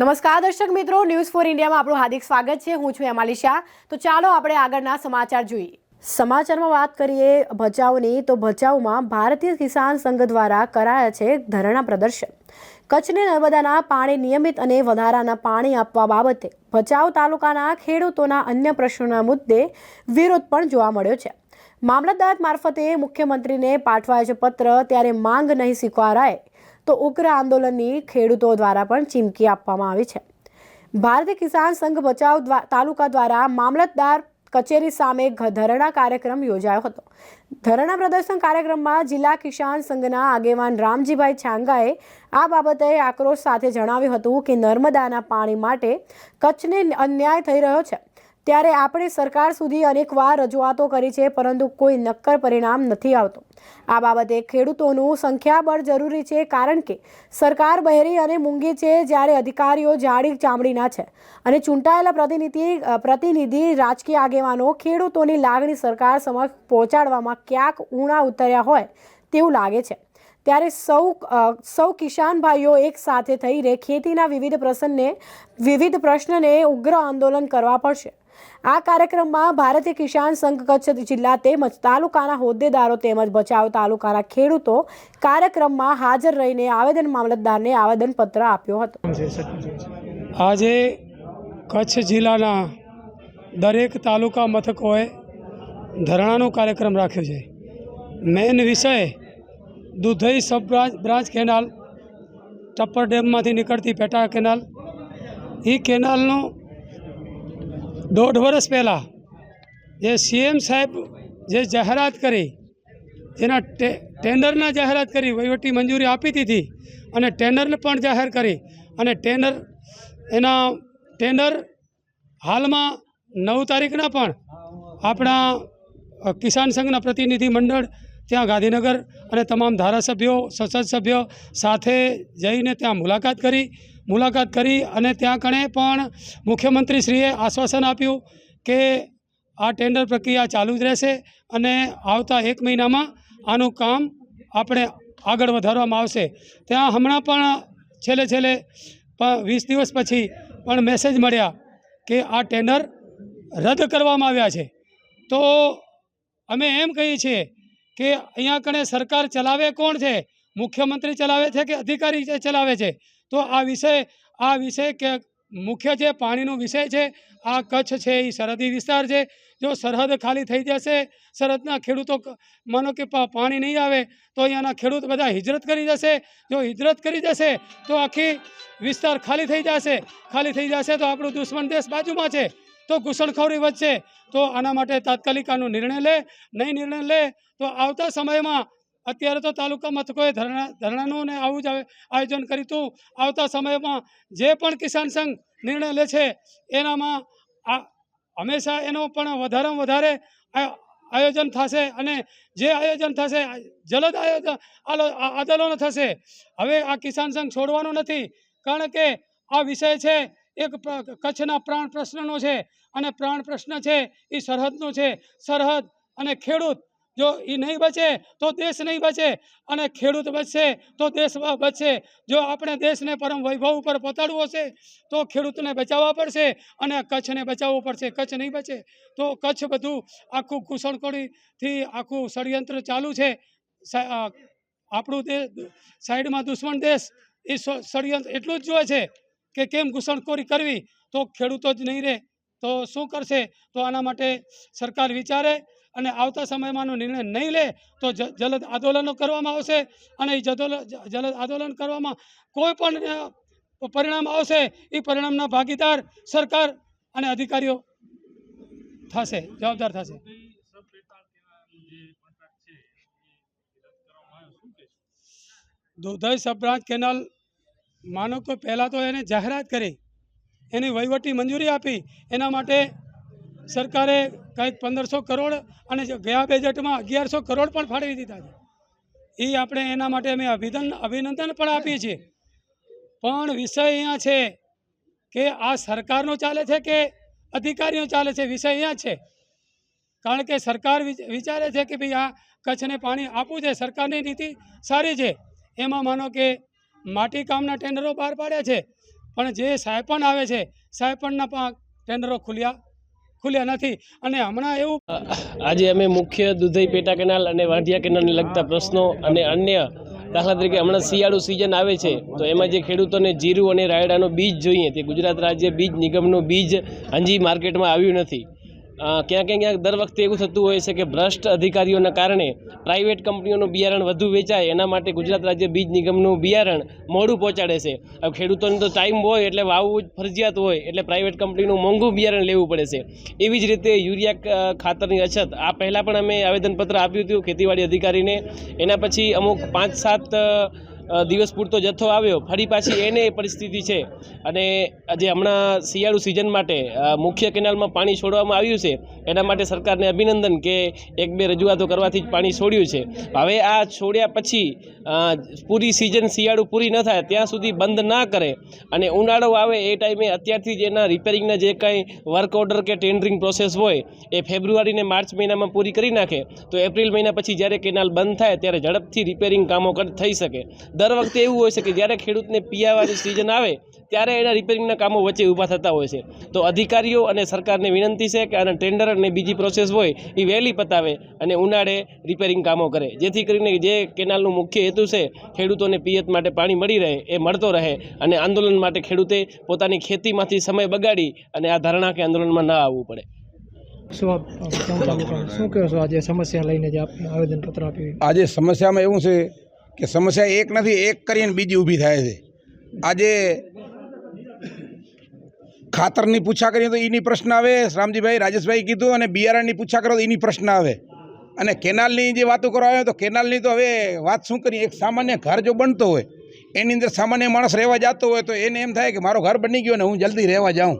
નમસ્કાર દર્શક મિત્રો ન્યૂઝ ફોર ઇન્ડિયામાં આપણું હાર્દિક સ્વાગત છે. હું છું એમાલી શાહ. તો ચાલો આપણે આગળના સમાચાર જોઈએ. સમાચારમાં વાત કરીએ ભચાઉની, તો ભચાઉમાં ભારતીય કિસાન સંઘ દ્વારા કરાયા છે ધરણા પ્રદર્શન. કચ્છને નર્મદાના પાણી નિયમિત અને વધારાના પાણી આપવા બાબતે ભચાઉ તાલુકાના ખેડૂતોના અન્ય પ્રશ્નોના મુદ્દે વિરોધ પણ જોવા મળ્યો છે. મામલતદાર મારફતે મુખ્યમંત્રીને પાઠવાયો છે પત્ર, ત્યારે માંગ નહીં સ્વીકારાય. તો ઉગ્ર આંદોલનની ખેડૂતો દ્વારા પણ ચીમકી આપવામાં આવી છે. ભારતીય કિસાન સંઘ બચાવ તાલુકા દ્વારા મામલતદાર કચેરી સામે ધરણા કાર્યક્રમ યોજાયો હતો. ધરણા પ્રદર્શન કાર્યક્રમમાં જિલ્લા કિસાન સંઘના આગેવાન રામજીભાઈ છાંગાએ આ બાબતે આક્રોશ સાથે જણાવ્યું હતું કે નર્મદાના પાણી માટે કચ્છને અન્યાય થઈ રહ્યો છે. ત્યારે આપણે સરકાર સુધી અનેકવાર રજૂઆતો કરી છે, પરંતુ કોઈ નક્કર પરિણામ નથી આવતું. આ બાબતે ખેડૂતોનું સંખ્યાબળ જરૂરી છે, કારણ કે સરકાર બહેરી અને મૂંગી છે જ્યારે અધિકારીઓ જાડી ચામડીના છે. અને ચૂંટાયેલા પ્રતિનિધિ પ્રતિનિધિ, રાજકીય આગેવાનો ખેડૂતોની લાગણી સરકાર સમક્ષ પહોંચાડવામાં ક્યાંક ઊણા ઉતર્યા હોય તેવું લાગે છે. ત્યારે સૌ સૌ કિસાન ભાઈઓ એક સાથે થઈને ખેતીના વિવિધ પ્રસંગને, વિવિધ પ્રશ્નને ઉગ્ર આંદોલન કરવા પડશે. આ કાર્યક્રમમાં ભારતીય કિસાન સંઘ કચ્છ જિલ્લા તેમજ તાલુકાના હોદ્દેદારો તેમજ ભચાઉ તાલુકાના ખેડૂતો કાર્યક્રમમાં હાજર રહીને આવેદન મામલતદારને આવેદનપત્ર આપ્યો હતો. આજે કચ્છ જિલ્લાના દરેક તાલુકા મથકોએ ધરણાનો કાર્યક્રમ રાખ્યો છે. મેઇન વિષય Dudhai sub branch branch canal, Tappar ડેમમાંથી નીકળતી પેટા કેનાલ. એ કેનાલનો દોઢ વર્ષ પહેલાં જે સીએમ સાહેબ જે જાહેરાત કરી ટે ટેન્ડરના જાહેરાત કરી, વહીવટી મંજૂરી આપી દીધી અને ટેન્ડરને પણ જાહેર કરી અને ટેન્ડર એના ટેન્ડર હાલમાં નવ તારીખના પણ આપણા કિસાન સંઘના પ્રતિનિધિ મંડળ ત્યાં ગાંધીનગર અને તમામ ધારાસભ્યો સંસદ સભ્યો સાથે જઈને ત્યાં મુલાકાત કરી. મુલાકાત કરી અને ત્યાં કણે પણ મુખ્યમંત્રીશ્રીએ આશ્વાસન આપ્યું કે આ ટેન્ડર પ્રક્રિયા ચાલુ જ રહેશે અને આવતા એક મહિનામાં આનું કામ આપણે આગળ વધારવામાં આવશે. ત્યાં હમણાં પણ છેલ્લે છેલ્લે વીસ દિવસ પછી પણ મેસેજ મળ્યા કે આ ટેન્ડર રદ કરવામાં આવ્યા છે. તો અમે એમ કહીએ છીએ કે અહીંયા કણે સરકાર ચલાવે કોણ છે? મુખ્યમંત્રી ચલાવે છે કે અધિકારી ચલાવે છે? તો આ વિષય આ વિષય કે મુખ્ય જે પાણીનો વિષય છે, આ કચ્છ છે એ સરહદી વિસ્તાર છે, જો સરહદ ખાલી થઈ જશે, સરહદના ખેડૂતો માનો કે પાણી નહીં આવે, તો અહીંયાના ખેડૂત બધા હિજરત કરી જશે. જો હિજરત કરી જશે, તો આખી વિસ્તાર ખાલી થઈ જશે. ખાલી થઈ જશે તો આપણું દુશ્મન દેશ બાજુમાં છે. તો ઘૂસણખોરી વધશે. તો આના માટે તાત્કાલિક આનો નિર્ણય લે. નહીં નિર્ણય લે, તો આવતા સમયમાં અત્યારે તો તાલુકા મથકોએ ધરણા ધરણાનું ને આવું જ આયોજન કર્યું હતું. આવતા સમયમાં જે પણ કિસાન સંઘ નિર્ણય લે છે, એનામાં આ હંમેશા એનો પણ વધારેમાં વધારે આયોજન થશે અને જે આયોજન થશે, જલદ આયોજન આલો- આંદોલન થશે. હવે આ કિસાન સંઘ છોડવાનું નથી. કારણ કે આ વિષય છે, એક કચ્છના પ્રાણ પ્રશ્નનો છે. અને પ્રાણ પ્રશ્ન છે, એ સરહદનો છે. સરહદ અને ખેડૂત, જો એ નહીં બચે, તો દેશ નહીં બચે. અને ખેડૂત બચશે, તો દેશ બચશે. જો આપણે દેશને પરમ વૈભવ ઉપર પહોંચાડવો છે, તો ખેડૂતને બચાવવા પડશે અને કચ્છને બચાવવું પડશે. કચ્છ નહીં બચે, તો કચ્છ બધું આખું ઘૂસણખોરીથી આખું ષડયંત્ર ચાલુ છે. આપણું દેશ સાઈડમાં દુશ્મન દેશ, એ ષડયંત્ર એટલું જ જોવે છે કે કેમ ઘૂસણખોરી કરવી? તો ખેડૂતો જ નહીં રહે. તો શું કરશે? તો આના માટે સરકાર વિચારે અને આવતા સમયમાંનો નિર્ણય નહીં લે તો જલદ આંદોલનો કરવામાં આવશે અને એ જલદ આંદોલન કરવામાં કોઈ પણ પરિણામ આવશે એ પરિણામના ભાગીદાર સરકાર અને અધિકારીઓ થશે, જવાબદાર થશે. દુધઈ સબ બ્રાન્ચ કેનાલ માનો કે પહેલાં તો એને જાહેરાત કરી. એની વહીવટી મંજૂરી આપી. એના માટે સરકારે કંઈક પંદરસો કરોડ અને ગયા બજેટમાં અગિયારસો કરોડ પણ ફાળવી દીધા છે. એ આપણે એના માટે અમે અભિનંદન અભિનંદન પણ આપીએ છીએ. પણ વિષય અહીંયા છે કે આ સરકારનો ચાલે છે કે અધિકારીઓ ચાલે છે? વિષય અહીંયા છે. કારણ કે સરકાર વિચ- વિચારે છે કે ભાઈ આ કચ્છને પાણી આપવું છે, સરકારની નીતિ સારી છે. એમાં માનો કે માટી કામના ટેન્ડરો બહાર પાડ્યા છે. પણ જે સાયપન આવે છે સાયપનના પણ ટેન્ડરો ખુલ્યા ખુલ્યા નથી. અને હમણાં એવું આજે અમે મુખ્ય દુધઈ પેટા કેનાલ અને વાંઢિયા કેનાલને લગતા પ્રશ્નો અને અન્ય દાખલા તરીકે હમણાં શિયાળુ સિઝન આવે છે, તો એમાં જે ખેડૂતોને જીરું અને રાયડાનું બીજ જોઈએ, તે ગુજરાત રાજ્ય બીજ નિગમનું બીજ હજી માર્કેટમાં આવ્યું નથી. અ, ક્યાંક ક્યાંક દર વખતે એવું થતું હોય છે કે ભ્રષ્ટ અધિકારીઓના કારણે પ્રાઇવેટ કંપનીઓનું બિયારણ વધુ વેચાય એના માટે ગુજરાત રાજ્ય બીજ નિગમનું બિયારણ મોડું પહોંચાડે છે. હવે ખેડૂતોને તો ટાઈમ હોય એટલે વાવવું જ ફરજિયાત હોય એટલે પ્રાઇવેટ કંપનીનું મોંઘું બિયારણ લેવું પડે છે. એવી જ રીતે યુરિયા ખાતરની અછત આ પહેલાં પણ અમે આવેદનપત્ર આપ્યું હતું ખેતીવાડી અધિકારીને. એના પછી અમુક પાંચ સાત દિવસ પૂરતો જથ્થો આવ્યો. ફરી પાછી એને પરિસ્થિતિ છે. અને આજે હમણાં શિયાળુ સિઝન માટે મુખ્ય કેનાલમાં પાણી છોડવામાં આવ્યું છે. એના માટે સરકારને અભિનંદન કે એક બે રજૂઆતો કરવાથી જ પાણી છોડ્યું છે. હવે આ છોડ્યા પછી પૂરી સિઝન શિયાળુ પૂરી ન થાય, ત્યાં સુધી બંધ ના કરે. અને ઉનાળો આવે એ ટાઈમે અત્યારથી જ એના રિપેરિંગના જે કાંઈ વર્ક ઓર્ડર કે ટેન્ડરિંગ પ્રોસેસ હોય, એ ફેબ્રુઆરીને માર્ચ મહિનામાં પૂરી કરી નાખે. તો એપ્રિલ મહિના પછી જ્યારે કેનાલ બંધ થાય, ત્યારે ઝડપથી રિપેરિંગ કામો થઈ શકે. દર વખતે એવું હોય છે કે જ્યારે ખેડૂતને પીયાવાની સિઝન આવે ત્યારે એના રિપેરિંગના કામો વચ્ચે ઊભા થતા હોય છે. તો અધિકારીઓ અને સરકારને વિનંતી છે કે આના ટેન્ડર અને બીજી પ્રોસેસ હોય એ વહેલી પતાવે અને ઉનાળે રિપેરિંગ કામો કરે. જેથી કરીને જે કેનાલનું મુખ્ય હેતુ છે ખેડૂતોને પિયત માટે પાણી મળી રહે એ મળતો રહે અને આંદોલન માટે ખેડૂતે પોતાની ખેતીમાંથી સમય બગાડી અને આ ધારણા કે આંદોલનમાં ન આવવું પડે. શું આપ શું કહો છો આજે સમસ્યા લઈને જે આવેદનપત્ર આપ્યું? આજે સમસ્યામાં એવું છે કે સમસ્યા એક નથી, એક કરીને બીજી ઊભી થાય છે. આજે ખાતરની પૂછા કરીએ તો એની પ્રશ્ન આવે રામજીભાઈ રાજેશભાઈ કીધું અને બિયારણની પૂછા કરો તો એની પ્રશ્ન આવે. અને કેનાલની જે વાતો કરવા આવે તો કેનાલની તો હવે વાત શું કરીએ? એક સામાન્ય ઘર જો બનતો હોય, એની અંદર સામાન્ય માણસ રહેવા જતો હોય તો એને એમ થાય કે મારો ઘર બની ગયો ને હું જલ્દી રહેવા જાઉં.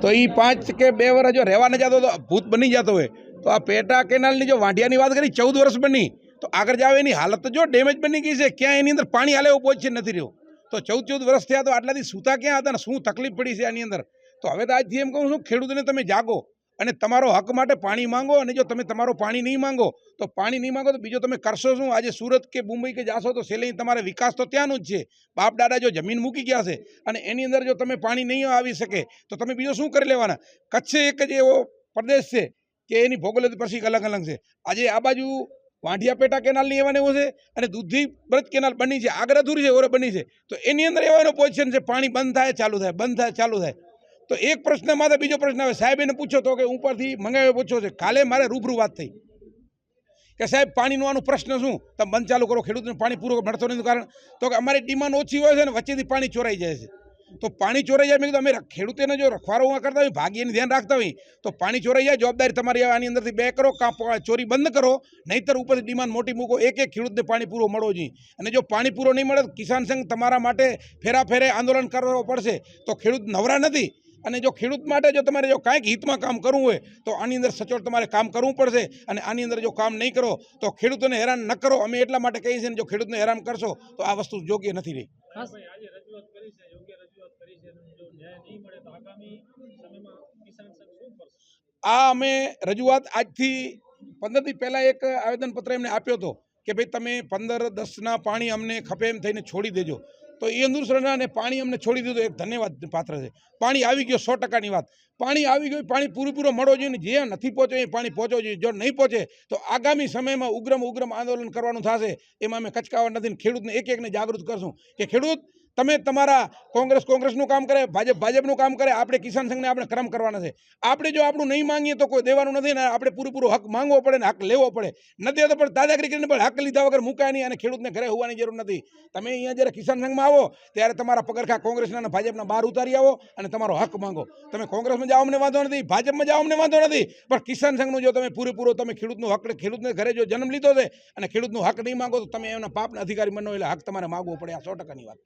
તો એ પાંચ કે બે વર્ષ જો રહેવા ન જતો તો ભૂત બની જતો હોય. તો આ પેટા કેનાલની જો વાંઢિયાની વાત કરી, ચૌદ વર્ષ બની. તો આગળ જાવ એની હાલત જો ડેમેજ બની ગઈ છે ક્યાં એની અંદર પાણી હાલે એવું પહોંચી નથી રહ્યો. તો ચૌદ ચૌદ વર્ષ થયા તો આટલાથી સૂતા ક્યાં હતા ને શું તકલીફ પડી છે આની અંદર? તો હવે તો આજથી એમ કહું છું, ખેડૂતોને તમે જાગો અને તમારો હક માટે પાણી માંગો અને જો તમે તમારો પાણી નહીં માંગો, તો પાણી નહીં માંગો તો બીજો તમે કરશો શું? આજે સુરત કે મુંબઈ કે જાશો તો સેલે તમારે વિકાસ તો ત્યાંનું જ છે. બાપ દાદા જો જમીન મૂકી ગયા છે અને એની અંદર જો તમે પાણી નહીં આવી શકે, તો તમે બીજો શું કરી લેવાના? કચ્છ એક જ એવો પ્રદેશ છે કે એની ભૌગોલિક પરિસ્થિતિ અલગ અલગ છે. આજે આ બાજુ વાંઢિયા પેટા કેનાલની એવાને એવું છે અને દૂધી બ્રજ કેનાલ બની છે આગળ અધૂરી છે, ઓરે બની છે. તો એની અંદર એવાનો પોઝિશન છે, પાણી બંધ થાય, ચાલુ થાય, બંધ થાય, ચાલુ થાય. તો એક પ્રશ્ન માથે બીજો પ્રશ્ન આવે, સાહેબ એને પૂછો તો કે ઉપરથી મંગાવ્યો, પૂછ્યો છે, કાલે મારે રૂબરૂ વાત થઈ. કે સાહેબ, પાણીનો આનો પ્રશ્ન શું? તમે બંધ ચાલુ કરો, ખેડૂતને પાણી પૂરું મળતો નથી કારણ, તો કે અમારી ડિમાન્ડ ઓછી હોય છે ને, વચ્ચેથી પાણી ચોરાઈ જાય છે. તો પાણી ચોરાઈ જાય. મેં કીધું, અમે ખેડૂતોને જો, રખવારો કરતા હોય ભાગીને ધ્યાન રાખતા હોય. તો પાણી ચોરાઈ જાય, જવાબદારી તમારી આની અંદરથી બે કરો, કાં ચોરી બંધ કરો, નહીંતર ઉપરથી ડિમાન્ડ મોટી મૂકો, એક એક ખેડૂતને પાણી પૂરો મળવો જોઈએ. અને જો પાણી પૂરો નહીં મળે, તો કિસાન સંઘ તમારા માટે ફેરા ફેરે આંદોલન કરવો પડશે. તો ખેડૂત નવરા નથી. અને જો ખેડૂત માટે જો તમારે જો કાંઈક હિતમાં કામ કરવું હોય, તો આની અંદર સચોટ તમારે કામ કરવું પડશે. અને આની અંદર જો કામ નહીં કરો, તો ખેડૂતોને હેરાન ન કરો. અમે એટલા માટે કહીએ છીએ જો ખેડૂતને હેરાન કરશો, તો આ વસ્તુ યોગ્ય નથી રહી. આ અમે રજૂઆત આજથી પંદર દી પહેલાં એક આવેદનપત્ર એમને આપ્યો હતો કે ભાઈ તમે પંદર દસના પાણી અમને ખપે એમ થઈને છોડી દેજો. તો એ અંદુસરના પાણી અમને છોડી દીધું એક ધન્યવાદ પાત્ર છે. પાણી આવી ગયો સો ટકાની વાત. પાણી આવી ગયું, પાણી પૂરેપૂરો મળવો જોઈએ જે નથી પહોંચ્યો એ પાણી પહોંચવું જોઈએ. જો નહીં પહોંચે તો આગામી સમયમાં ઉગ્રમ ઉગ્રમ આંદોલન કરવાનું થશે. એમાં અમે કચકાવા નથી ખેડૂતને એક એકને જાગૃત કરશું કે ખેડૂત તમે તમારા કોંગ્રેસ કોંગ્રેસનું કામ કરે, ભાજપ ભાજપનું કામ કરે, આપણે કિસાન સંઘને આપણે ક્રમ કરવાના છે. આપણે જો આપણું નહીં માંગીએ તો કોઈ દેવાનું નથી ને આપણે પૂરેપૂરો હક માંગવો પડે ને હક લેવો પડે. નથી તો પણ દાદાગીરી કરીને પણ હક લીધા વગર મૂકાય નહીં અને ખેડૂતને ઘરે હોવાની જરૂર નથી. તમે અહીંયા જ્યારે કિસાન સંઘમાં આવો, ત્યારે તમારા પગરખા કોંગ્રેસના અને ભાજપના બહાર ઉતારી આવો અને તમારો હક માંગો. તમે કોંગ્રેસમાં જાઓ અમને વાંધો નથી, ભાજપમાં જાઓ અમને વાંધો નથી, પણ કિસાન સંઘનું જો તમે પૂરેપૂરો તમે ખેડૂતનું હક, ખેડૂતને ઘરે જો જન્મ લીધો છે અને ખેડૂતનું હક નહીં માંગો તો તમે એના પાપના અધિકારી બનો એટલે હક તમારે માગવો પડે, આ સો ટકાની વાત.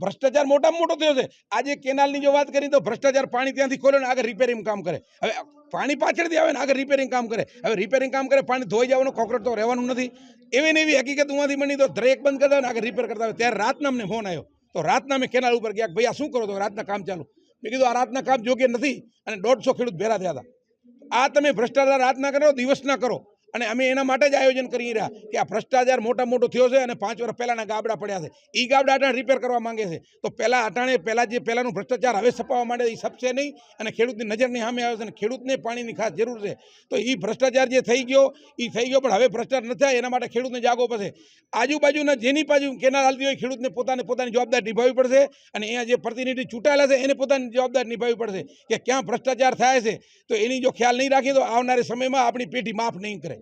ભ્રષ્ટાચાર મોટામાં મોટો થયો છે. આજે કેનાલની જો વાત કરી તો ભ્રષ્ટાચાર પાણી ત્યાંથી ખોલે ને આગળ રિપેરિંગ કામ કરે. હવે પાણી પાછળથી આવે ને આગળ રિપેરિંગ કામ કરે. હવે રિપેરિંગ કામ કરે, પાણી ધોઈ જવાનું કોકરોટ તો રહેવાનું નથી. એવી ને એવી હકીકત ઉમાંથી બની તો દરેક બંધ કરતા હોય ને આગળ રિપેર કરતા હોય. ત્યારે રાતના અમને ફોન આવ્યો. તો રાતના અમે કેનાલ ઉપર ગયા ભાઈ આ શું કરો તો રાતના કામ ચાલુ. મેં કીધું, આ રાતના કામ જોગે નથી. અને દોઢસો ખેડૂત ભેરા થયા હતા. આ તમે ભ્રષ્ટાચાર રાતના કરો, દિવસના કરો. અને અમે એના માટે જ આયોજન કરી રહ્યા કે આ ભ્રષ્ટાચાર મોટા મોટો થયો છે અને પાંચ વર્ષ પહેલાંના ગાબડા પડ્યા છે. એ ગાબડા અટાણે રિપેર કરવા માંગે છે. તો પહેલાં અટાણે પહેલાં જે પહેલાંનું ભ્રષ્ટાચાર હવે છપાવવા માંડે એ સપશે નહીં અને ખેડૂતની નજરની સામે આવે છે અને ખેડૂતને પાણીની ખાસ જરૂર છે. તો એ ભ્રષ્ટાચાર જે થઈ ગયો એ થઈ ગયો પણ હવે ભ્રષ્ટાચાર ન થાય એના માટે ખેડૂતને જાગો પડશે. આજુબાજુના જેની બાજુ કેનાલ હાલતી હોય ખેડૂતને પોતાને પોતાની જવાબદારી નિભાવવી પડશે અને અહીંયા જે પ્રતિનિધિ ચૂંટાયેલા છે એને પોતાની જવાબદારી નિભાવવી પડશે કે ક્યાં ભ્રષ્ટાચાર થાય છે. તો એની જો ખ્યાલ નહીં રાખીએ તો આવનારા સમયમાં આપણી પેઢી માફ નહીં કરે.